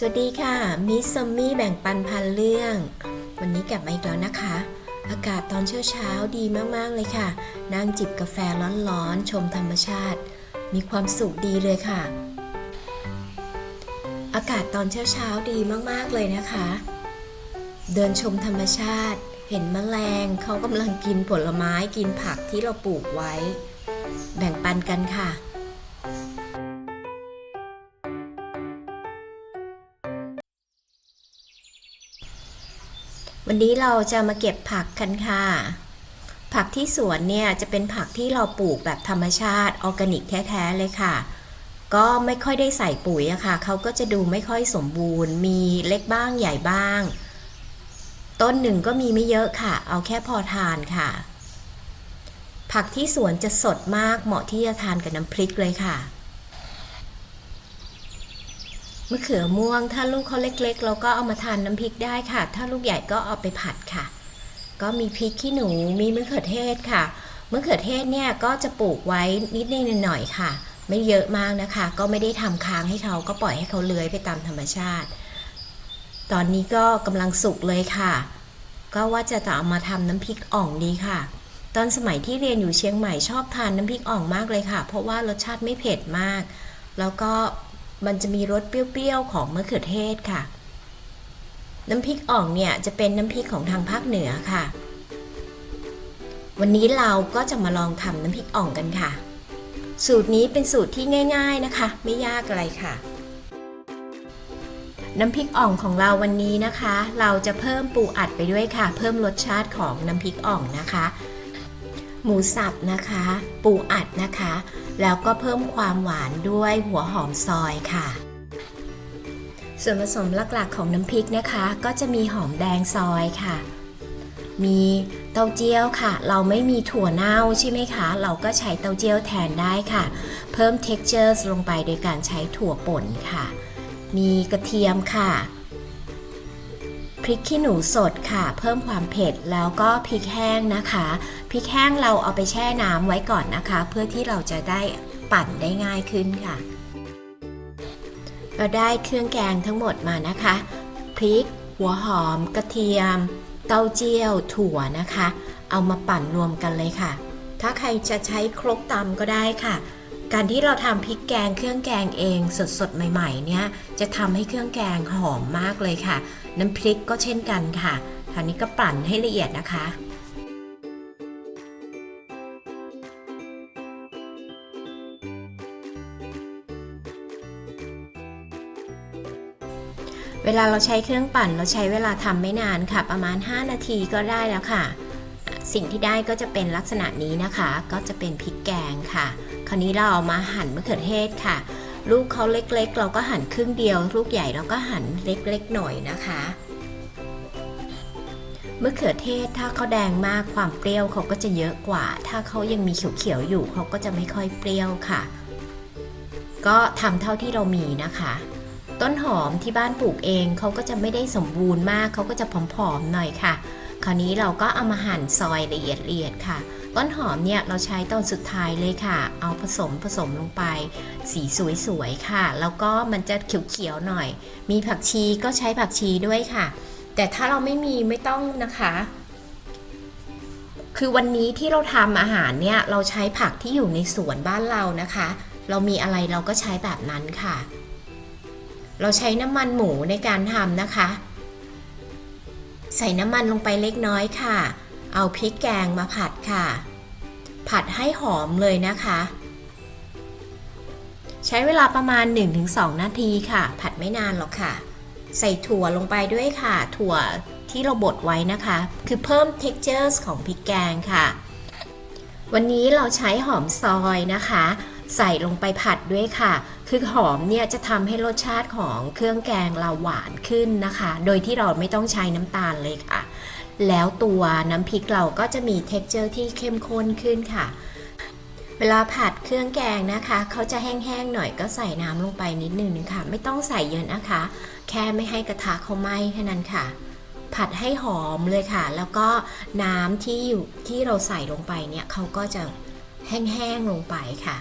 สวัสดีค่ะ มิสซัมมี่แบ่งปันพันเรื่อง วันนี้กลับมาอีกแล้วนะคะ อากาศตอนเช้าเช้าดีมากๆเลยค่ะ นั่งจิบกาแฟร้อนๆ ชมธรรมชาติ มีความสุขดีเลยค่ะ อากาศตอนเช้าเช้าดีมากๆเลยนะคะ เดินชมธรรมชาติ เห็นแมลงเขากำลังกินผลไม้กินผักที่เราปลูกไว้ แบ่งปันกันค่ะ วันนี้เราจะมาเก็บผักกันค่ะ ผักที่สวนเนี่ยจะเป็นผักที่เราปลูกแบบธรรมชาติออร์แกนิกแท้ๆเลยค่ะ ก็ไม่ค่อยได้ใส่ปุ๋ยอะค่ะเขาก็จะดูไม่ค่อยสมบูรณ์ มีเล็กบ้างใหญ่บ้าง ต้นหนึ่งก็มีไม่เยอะค่ะ เอาแค่พอทานค่ะ ผักที่สวนจะสดมากเหมาะที่จะทานกับน้ำพริกเลยค่ะ มะเขือม่วง ถ้าลูกเขาเล็กๆ เราก็เอามาทานน้ำพริกได้ค่ะ ถ้าลูกใหญ่ก็เอาไปผัดค่ะ ก็มีพริกขี้หนูมีมะเขือเทศค่ะมะเขือเทศเนี่ยก็จะปลูกไว้นิดนิดหน่อยๆค่ะ ไม่เยอะมากนะคะ ก็ไม่ได้ทำค้างให้เขาก็ปล่อยให้เขาเลื้อยไปตามธรรมชาติ ตอนนี้ก็กำลังสุกเลยค่ะ ก็ว่าจะเอามาทำน้ำพริกอ่องดีค่ะ ตอนสมัยที่เรียนอยู่เชียงใหม่ชอบทานน้ำพริกอ่องมากเลยค่ะ เพราะว่ารสชาติไม่เผ็ดมาก แล้วก็ มันจะมีรสเปรี้ยวๆของมะเขือเทศค่ะ น้ำพริกอ่องเนี่ยจะเป็นน้ำพริกของทางภาคเหนือค่ะ วันนี้เราก็จะมาลองทำน้ำพริกอ่องกันค่ะ สูตรนี้เป็นสูตรที่ง่าย ๆนะคะ ไม่ยากอะไรค่ะ น้ำพริกอ่องของเราวันนี้นะคะ เราจะเพิ่มปูอัดไปด้วยค่ะ เพิ่มรสชาติของน้ำพริกอ่องนะคะ หมูสับนะคะ ปูอัดนะคะ แล้วก็เพิ่มความหวานด้วยหัวหอมซอยค่ะ ส่วนผสมหลักๆของน้ำพริกนะคะ ก็จะมีหอมแดงซอยค่ะ มีเต้าเจี้ยวค่ะ เราไม่มีถั่วเน่าใช่ไหมคะ เราก็ใช้เต้าเจี้ยวแทนได้ค่ะ เพิ่ม texture ลงไปโดยการใช้ถั่วป่นค่ะ มีกระเทียมค่ะ ริกขี้หนูสดค่ะ เพิ่มความเผ็ดแล้วก็พริกแห้งนะคะพริกแห้งเราเอาไปแช่น้ำไว้ก่อนนะคะ เพื่อที่เราจะได้ปั่นได้ง่ายขึ้นค่ะ เราได้เครื่องแกงทั้งหมดมานะคะพริก หัวหอม กระเทียม เต้าเจี้ยว ถั่วนะคะ เอามาปั่นรวมกันเลยค่ะ ถ้าใครจะใช้ครกตำก็ได้ค่ะ การที่เราทำพริกแกงเครื่องแกงเองสดๆใหม่ๆเนี่ยจะทำให้เครื่องแกงหอมมากเลยค่ะ น้ำพริกก็เช่นกันค่ะคราวนี้ก็ปั่นให้ละเอียดนะคะเวลาเราใช้เครื่องปั่นเราใช้เวลาทำไม่นานค่ะ ประมาณ 5 นาทีก็ได้แล้วค่ะ สิ่งที่ได้ก็จะเป็นลักษณะนี้นะคะ ก็จะเป็นพริกแกงค่ะ คราวนี้เราเอามาหั่นมะเขือเทศค่ะ ลูกเขาเล็กๆ เราก็หั่นครึ่งเดียว ลูกใหญ่เราก็หั่นเล็กๆหน่อยนะคะมะเขือเทศถ้าเขาแดงมากความเปรี้ยวเขาก็จะเยอะกว่า ถ้าเขายังมีเขียวๆอยู่เขาก็จะไม่ค่อยเปรี้ยวค่ะ ก็ทำเท่าที่เรามีนะคะ ต้นหอมที่บ้านปลูกเองเขาก็จะไม่ได้สมบูรณ์มากเขาก็จะผอมๆหน่อยค่ะ คราวนี้เราก็เอามาหั่นซอยละเอียดละเอียดค่ะ ต้นหอมเนี่ยเราใช้ตอนสุดท้ายเลยค่ะ เอาผสมผสมลงไป สีสวยๆค่ะ แล้วก็มันจะเขียวๆหน่อย มีผักชีก็ใช้ผักชีด้วยค่ะ แต่ถ้าเราไม่มีไม่ต้องนะคะ คือวันนี้ที่เราทำอาหารเนี่ยเราใช้ผักที่อยู่ในสวนบ้านเรานะคะ เรามีอะไรเราก็ใช้แบบนั้นค่ะ เราใช้น้ำมันหมูในการทำนะคะ ใส่น้ำมันลงไปเล็กน้อยค่ะเอาพริกแกงมาผัดค่ะ ผัดให้หอมเลยนะคะ ใช้เวลาประมาณ 1-2 นาทีค่ะ ผัดไม่นานหรอกค่ะ ใส่ถั่วลงไปด้วยค่ะ ถั่วที่เราบดไว้นะคะ คือเพิ่ม textures ของพริกแกงค่ะ วันนี้เราใช้หอมซอยนะคะ ใส่ลงไปผัดด้วยค่ะ คือหอมเนี่ยจะทำให้รสชาติของเครื่องแกงเราหวานขึ้นนะคะ โดยที่เราไม่ต้องใช้น้ำตาลเลยค่ะ แล้วตัวน้ำพริกเราก็จะมี t e x t อร์ที่เข้มข้นขึ้นค่ะ เวลาผัดเครื่องแกงนะคะ เขาจะแห้งๆหน่อยก็ใส่น้ำลงไปนิดนึงค่ะ ไม่ต้องใส่เยอะนะคะ แค่ไม่ให้กระทะเขาไหม้แค่นั้นค่ะ ผัดให้หอมเลยค่ะ แล้วก็น้ำที่อยู่ที่เราใส่ลงไปเนี่ยเขาก็จะแห้งๆลงไปค่ะ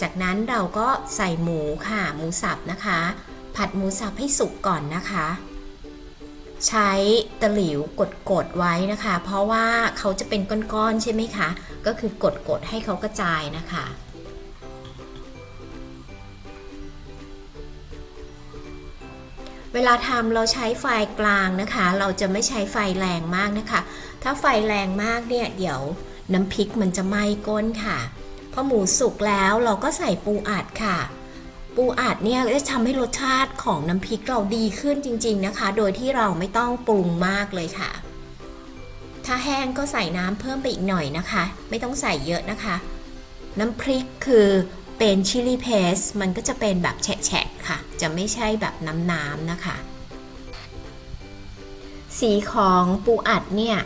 จากนั้นเราก็ใส่หมูค่ะ หมูสับนะคะ ผัดหมูสับให้สุกก่อนนะคะ ใช้ตะหลิวกดๆไว้นะคะ เพราะว่าเขาจะเป็นก้อนๆใช่ไหมคะ ก็คือกดๆให้เขากระจายนะคะเวลาทำเราใช้ไฟกลางนะคะ เราจะไม่ใช้ไฟแรงมากนะคะ ถ้าไฟแรงมากเนี่ยเดี๋ยวน้ำพริกมันจะไหม้ก้นค่ะ พอหมูสุกแล้วเราก็ใส่ปูอัดค่ะ ปูอัดเนี่ยจะทำให้รสชาติของน้ำพริกเราดีขึ้นจริง ๆนะคะ โดยที่เราไม่ต้องปรุงมากเลยค่ะ ถ้าแห้งก็ใส่น้ำเพิ่มไปอีกหน่อยนะคะ ไม่ต้องใส่เยอะนะคะ น้ำพริกคือเป็นชิลลี่เพสมันก็จะเป็นแบบแฉะๆค่ะ จะไม่ใช่แบบน้ำๆนะคะ สีของปูอัดเนี่ย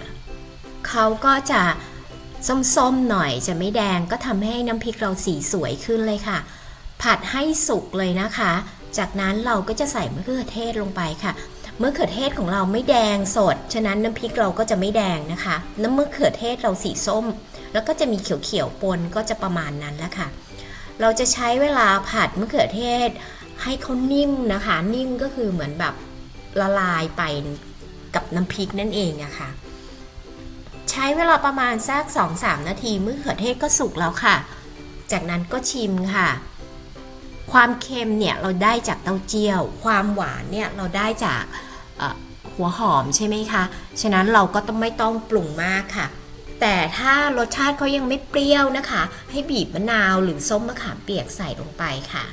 เขาก็จะส้มๆหน่อยจะไม่แดงก็ทำให้น้ำพริกเราสีสวยขึ้นเลยค่ะ ผัดให้สุกเลยนะคะ จากนั้นเราก็จะใส่มะเขือเทศลงไปค่ะมะเขือเทศของเราไม่แดงสด ฉะนั้นน้ำพริกเราก็จะไม่แดงนะคะ น้ำมะเขือเทศเราสีส้ม แล้วก็จะมีเขียวๆปนก็จะประมาณนั้นแหละค่ะ เราจะใช้เวลาผัดมะเขือเทศ ให้เขานิ่มนะคะ นิ่มก็คือเหมือนแบบละลายไปกับน้ำพริกนั่นเองอะค่ะ ใช้เวลาประมาณสัก 2-3 นาทีมะเขือเทศก็สุกแล้วค่ะ จากนั้นก็ชิมค่ะ ความเค็มเนี่ยเราได้จากเต้าเจี้ยว ความหวานเนี่ยเราได้จากหัวหอมใช่ไหมคะ ฉะนั้นเราก็ต้องไม่ต้องปรุงมากค่ะ แต่ถ้ารสชาติเขายังไม่เปรี้ยวนะคะ ให้บีบมะนาวหรือส้มมะขามเปียกใส่ลงไปค่ะ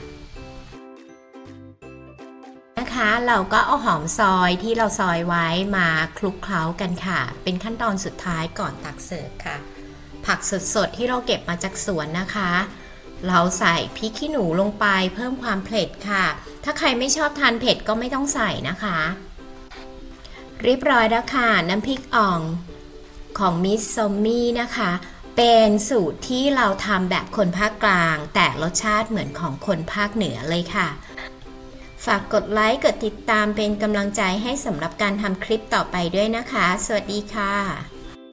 นะคะเราก็เอาหอมซอยที่เราซอยไว้มาคลุกเคล้ากันค่ะ เป็นขั้นตอนสุดท้ายก่อนตักเสิร์ฟค่ะ ผักสดๆที่เราเก็บมาจากสวนนะคะ เราใส่พริกขี้หนูลงไปเพิ่มความเผ็ดค่ะ ถ้าใครไม่ชอบทานเผ็ดก็ไม่ต้องใส่นะคะ เรียบร้อยแล้วค่ะ น้ำพริกอ่องของมิสซอมมี่นะคะ เป็นสูตรที่เราทำแบบคนภาคกลาง แต่รสชาติเหมือนของคนภาคเหนือเลยค่ะ ฝากกดไลค์ กดติดตามเป็นกำลังใจให้สำหรับการทำคลิปต่อไปด้วยนะคะ สวัสดีค่ะ